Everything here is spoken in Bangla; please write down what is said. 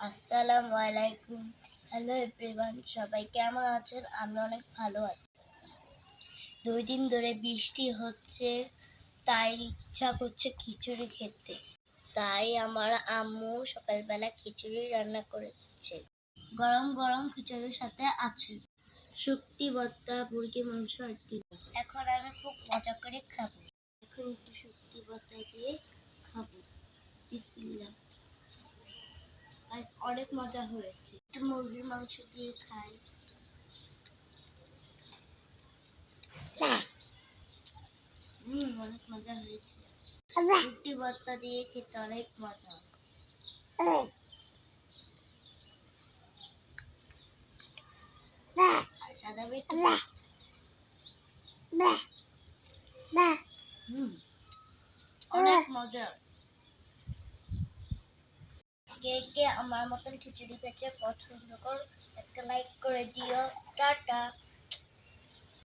আসসালামু আলাইকুম। হ্যালো এভরিওয়ান সবাই কেমন আছেন? অনেক ভালো আছি। দুই দিন ধরে বৃষ্টি হচ্ছে, তাই ইচ্ছা করছে খিচুড়ি খেতে। তাই আমার আম্মু সকালবেলা খিচুড়ি রান্না করেছে। গরম গরম খিচুড়ির সাথে আছে। শুক্তি, ভর্তা, মুরগি, মাংস আর এখন আমি খুব মজা করে খাব। এখন একটু শুক্তি, ভর্তা দিয়ে খাব। বিসমিল্লাহ। অনেক মজা হয়েছে। একটু মুরগির মাংস দিয়ে খাই। হুম অনেক মজা হয়েছে। রুটি ভর্তা দিয়ে খেতে অনেক মজা। সাদা বেট হুম অনেক মজা। কে কে আমার মতন খিচুড়ি খেতে পছন্দ করো। একটা লাইক করে দিও। টাটা।